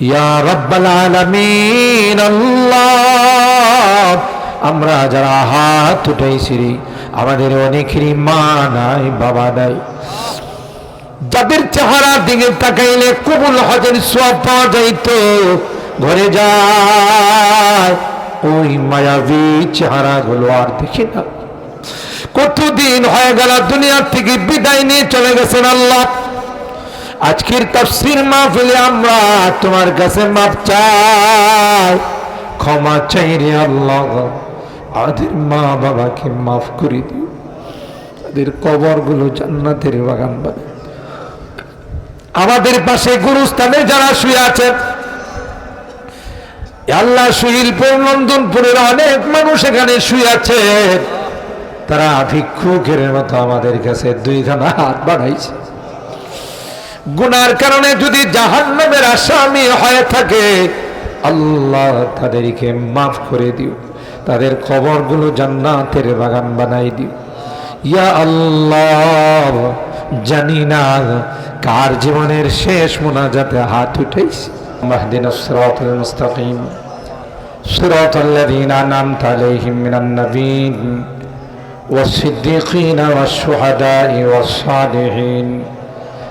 ইয়া রব্বাল আলামিন, আল্লাহ। আমরা যারা হাত উঠাইছি আমাদের অনেকেরই মা নাই, বাবা নাই। যাদের চেহারা দিকে তাকাইলে কবুল হজের সব পাওয়া যাইত। ঘরে যায়, ওই মায়াবী চেহারাগুলো আর দেখি না। কতদিন হয়ে গেল, দুনিয়ার থেকে বিদায় নিয়ে চলে গেছেন আল্লাহ। আজকের তাফসির মাহফিলে আমরা তোমার কাছে মাপ চাই। ক্ষমা চাই রে আল্লাহ। আমাদের মা বাবাকে মাফ করে দিও। তাদের কবরগুলো জান্নাতের বাগান বানায় আমাদের পাশে গুরুস্থানে যারা শুয়ে আছেন আল্লাহ সুহিলপুর নন্দনপুরের অনেক মানুষ এখানে শুয়ে আছে তারা ভিক্ষুকের মতো আমাদের কাছে দুইখানা হাত বাড়াইছে। গুনার কারণে যদি জাহান্নামের আসামি হয়ে থাকে আল্লাহ তাদেরকে মাফ করে দিও তাদের খবরগুলো জান্নাতের বাগান বানাই দিও ইয়া আল্লাহ জানি না কার জীবনের শেষ মোনাজাতে হাত উঠেছি মাহদিন সিরাতুল মুস্তাকিম সিরাতাল লাযীনা আন'আমতা আলাইহিম মিনান নাবিয়্যিন والصديقين والشهداء والصالحين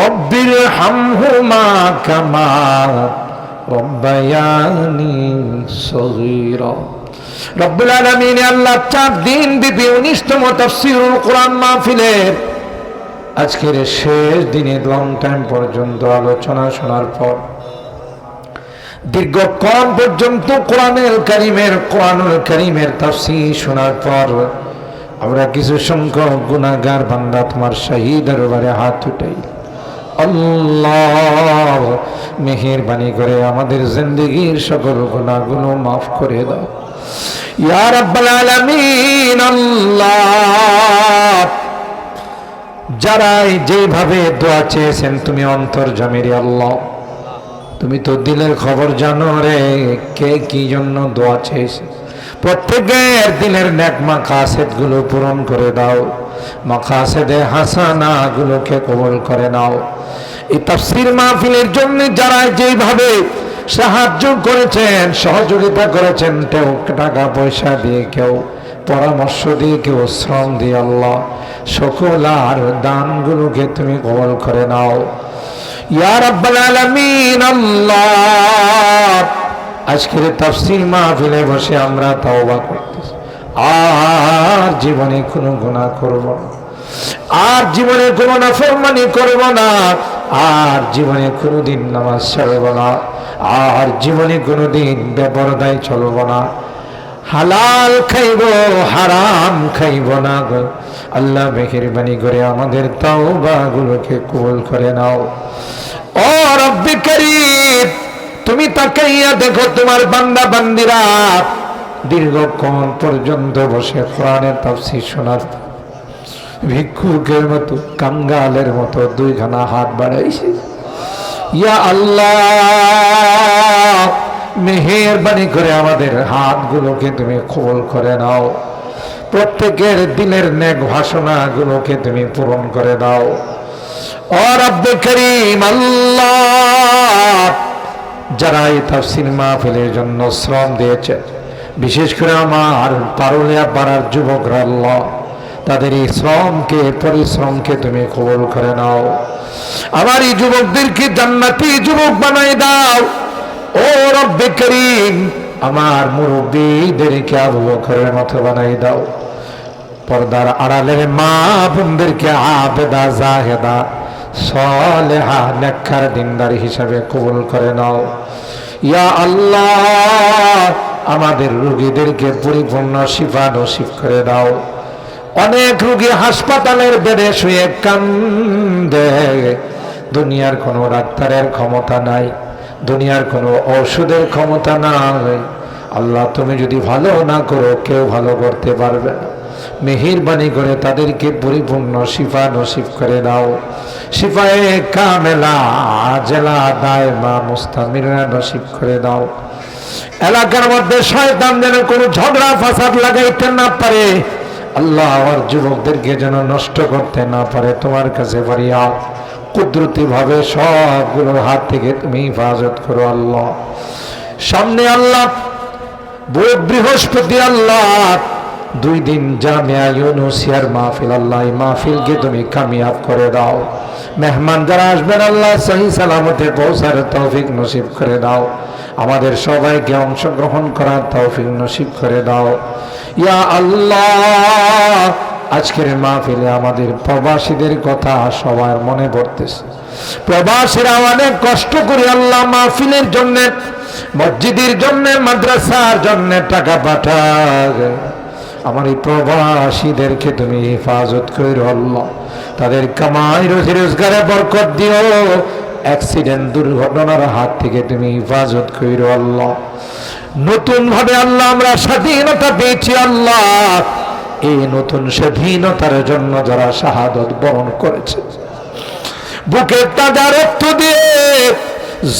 রব্বির হামহুমা কামা রব্বায়ানি সগীরা। রব্বুল আল্লাহ চার দিন বিপি উনিশতম কোরআন মাহফিলের আজকের শেষ দিনে লং টাইম পর্যন্ত আলোচনা শোনার পর দীর্ঘক্ষণ পর্যন্ত কোরআনের করিমের, কোরআনুল করিমের তফসি শোনার পর আমরা কিছু সংখ্যক গুণাগার বান্দা তোমার শাহিদ দরবারে হাত উঠাই। আল্লাহ, মেহেরবানি করে আমাদের জিন্দগির সকল গুণাগুলো মাফ করে দাও। ইয়া রাব্বাল আলামিন, আল্লাহ, যারা যেভাবে দোয়া চেয়েছেন, তুমি অন্তর জমেরি আল্লাহ। তুমি তো দিলের খবর জানো রে, কে কি জন্য দোয়া চেয়েছে। প্রত্যেকের দিলের ন্যাক মাকাসেদগুলো পূরণ করে দাও। মাকাসেদে হাসানা গুলোকে কবল করে নাও। এই তাফসির মাহফিলের জন্য যারা যেভাবে সাহায্য করেছেন, সহযোগিতা করেছেন কেউ টাকা পয়সা দিয়ে কেউ, পরামর্শ দিয়ে কেউ, শ্রম দিয়ে আল্লাহ সকল আর দানগুলোকে তুমি কবল করে নাও। ইয়া রাব্বাল আলামিন, আল্লাহ! আজকের তাফসীর মাহফিলে বসে আমরা তওবা করতেছি। আর জীবনে কোনো গুনাহ করব না। আর জীবনে কোনো নাফরমানি করব না। আর জীবনে কোনোদিন নামাজ ছাড়ব না। আর জীবনে কোনোদিন বেপরদায় চলব না। হালাল খাইব, হারাম খাইব না গো। আল্লাহ মেহেরবানি করে আমাদের তাওবাগুলোকে কবুল করে নাও। ও রব্বি তুমি তাকাইয়া দেখো তোমার বান্দা বান্দিরা দীর্ঘক্ষণ পর্যন্ত বসে কোরআনের তাফসীর শোনার। ভিক্ষুকের মতো, কাঙ্গালের মতো দুইখানা হাত বাড়াইছে। ইয়া আল্লাহ, মেহেরবানি করে আমাদের হাতগুলোকে তুমি খোল করে নাও। প্রত্যেকের দিলের নেক ভাষণাগুলোকে তুমি পূরণ করে দাও করিম আল্লাহ, যারা এই তাফসির মাহফিলের জন্য শ্রম দিয়েছে বিশেষ করে আমার পারুলিয়া পাড়ার যুবকরা, আল্লাহ, তাদের এই শ্রমকে, পরিশ্রমকে তুমি কবল করে নাও। আমার এই যুবকদেরকে জান্নাতি যুবক বানাই দাও। ও রব্বে করিম, আমার মুরব্বীদেরকে আবু বকরের মতো বানাই দাও। পর্দার আড়ালের মা বোনদেরকে আবেদা, জাহেদা, সলেহা, নেককার, দিনদার হিসাবে কবুল করে নাও। ইয়া আল্লাহ, আমাদের রুগীদেরকে পরিপূর্ণ শিফা নসিব করে দাও। অনেক রুগী হাসপাতালের বেডে শুয়ে কান্দে। দুনিয়ার কোনো ডাক্তারের ক্ষমতা নাই, দুনিয়ার কোনো ঔষধের ক্ষমতা নাই। আল্লাহ, তুমি যদি ভালো না করো, কেউ ভালো করতে পারবে না। মেহেরবানি করে তাদেরকে পরিপূর্ণ শিফা নসিব করে দাও। শিফায়ে কামেলা, জেলা দায়মা মুস্তামিরা নসিব করে দাও। এলাকার মধ্যে শয়তান যেন কোনো ঝগড়া, ফাসাদ লাগাইতে না পারে আল্লাহ আমার যুবকদেরকে যেন নষ্ট করতে না পারে, তোমার কাছে পারিয়া কুদরতি ভাবে সবগুলোর হাত থেকে তুমি হেফাজত করো আল্লাহ। সামনে আল্লাহ, বৃহস্পতি আল্লাহ দুই দিন জামিয়া ইউনুসিয়ার মাহফিল, আল্লাহ মাহফিলকে তুমি কামিয়াব করে দাও। মেহমান যারা আসবেন, আল্লাহ সহি সালামতে পৌঁছার তৌফিক নসিব করে দাও। আমাদের সবাইকে অংশগ্রহণ করার তৌফিক নসিব করে দাও। ইয়া আল্লাহ, আজকের মাহফিলে আমাদের প্রবাসীদের কথা সবার মনে পড়তেছে। প্রবাসীরা অনেক কষ্ট করে আল্লাহ মাহফিলের জন্য, মসজিদের জন্য, মাদ্রাসার জন্য টাকা পাঠায়। আমার এই প্রবাসীদেরকে তুমি হেফাজত করো আল্লাহ। তাদের কামাই, রোজি, রোজগারে বরকত দিও। অ্যাক্সিডেন্ট, দুর্ঘটনার হাত থেকে তুমি হেফাজত করো আল্লাহ। নতুন ভাবে আল্লাহ, আমরা স্বাধীনতা পেয়েছি আল্লাহ। এই নতুন স্বাধীনতার জন্য যারা শাহাদত বরণ করেছে বুকের তাজা রক্ত দিয়ে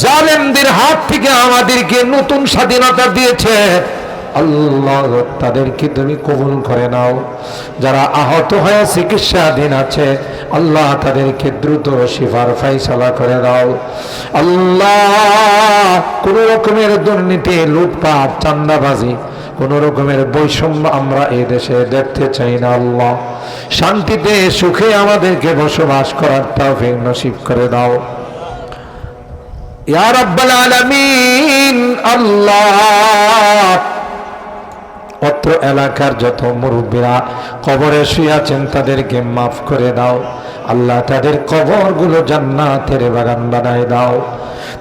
জালেমদের হাত থেকে আমাদেরকে নতুন স্বাধীনতা দিয়েছে। আল্লাহ, তাদেরকে তুমি কবুল করে নাও। যারা আহত হয়ে চিকিৎসাধীন আছে, আল্লাহ তাদেরকে দ্রুত শিফার ফাইসালা করে দাও। আল্লাহ, কোন রকমের দুর্নীতি, লুটপাট চান্দাবাজি কোন রকমের বৈষম্য আমরা এই দেশে দেখতে চাই না, আল্লাহ। শান্তিতে, সুখে আমাদেরকে বসবাস করার তৌফিক নসিব করে দাও। ইয়া রাব্বাল আলামিন, আল্লাহ অত্র এলাকার যত মুরব্বীরা কবরে শুয়াছেন তাদেরকে মাফ করে দাও। আল্লাহ তাদের কবরগুলো জান্নাতের বাগান বানায় দাও।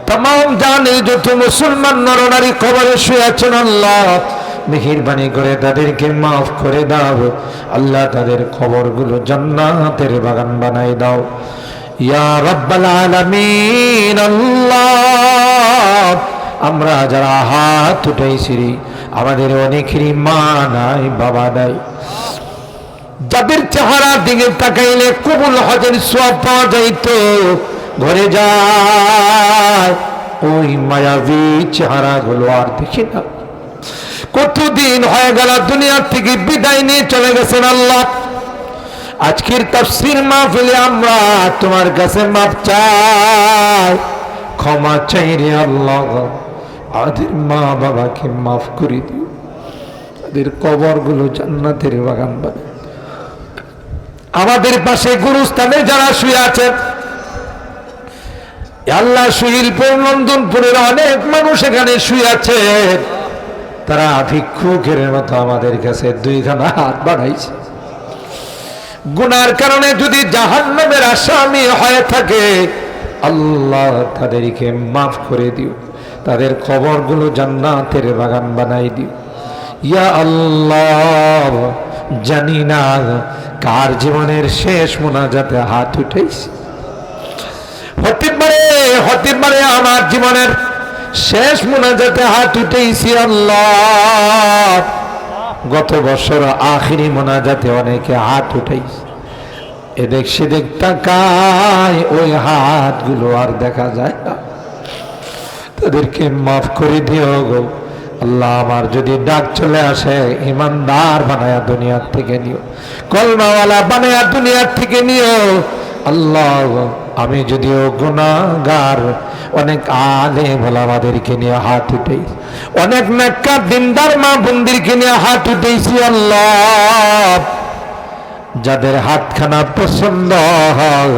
তাম জানে যত মুসলমান নরনারী কবরে শুয়াছেন আল্লাহ, মেহেরবানি করে তাদেরকে মাফ করে দাও। আল্লাহ তাদের খবরগুলো জান্নাতের বাগান বানায় দাও। ইয়া রব্বাল আলামিন, আল্লাহ, আমরা যারা হাত উঠাইছি আমাদের অনেকেরই মা নাই, বাবা নাই। যাদের চেহারা দিকে তাকাইলে কবুল হজের সব পাওয়া যাইত, ঘরে যায়, ওই মায়াবী চেহারা গুলো আর দেখি না। কতদিন হয়ে গেল দুনিয়ার থেকে বিদায় নিয়ে চলে গেছেন আল্লাহ। আজকের তাফসির মাহফিলে আমরা তোমার কাছে মাপ চাই, ক্ষমা চাই রে আল্লাহ। আমাদের মা বাবাকে মাফ করে দিও। তাদের কবরগুলো জান্নাতের বাগান বানায় আমাদের পাশে গুরুস্থানে যারা শুয়ে আছেন আল্লাহ সুহিলপুর নন্দনপুরের অনেক মানুষ এখানে শুয়ে আছে। তারা ভিক্ষুকের মতো আমাদের কাছে দুইখানা হাত বাড়াইছে। গুনার কারণে যদি জাহান্নামের আসামি হয়ে থাকে, আল্লাহ তাদেরকে মাফ করে দিও। তাদের খবরগুলো জান্নাতের বাগান বানাই দিও। ইয়া আল্লাহ, জানি না কার জীবনের শেষ মোনাজাতে হাত উঠেছি। হতে পারে হতে পারে আমার জীবনের শেষ মোনাজাতে হাত উঠেছি আল্লাহ। গত বছর আখিরি মোনাজাতে অনেকে হাত উঠেছে। এদেখ সেদেখ তাকায়, ওই হাতগুলো আর দেখা যায় না। তাদেরকে মাফ করে দিও গো। আল্লাহ আমার যদি ডাক চলে আসে, ইমানদার বানায়া দুনিয়ার থেকে নিও। কলমাওয়ালা বানায়া দুনিয়ার থেকে নিও। আল্লাহ আমি যদিও গুণাগার অনেক আলে বলে আমাদেরকে নিয়ে হাত উঠেই অনেক মেক্কা দিনদার, মা বন্দিরকে নিয়ে হাত উঠেছি আল্লাহ। যাদের হাতখানা পছন্দ হয়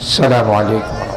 السلام عليكم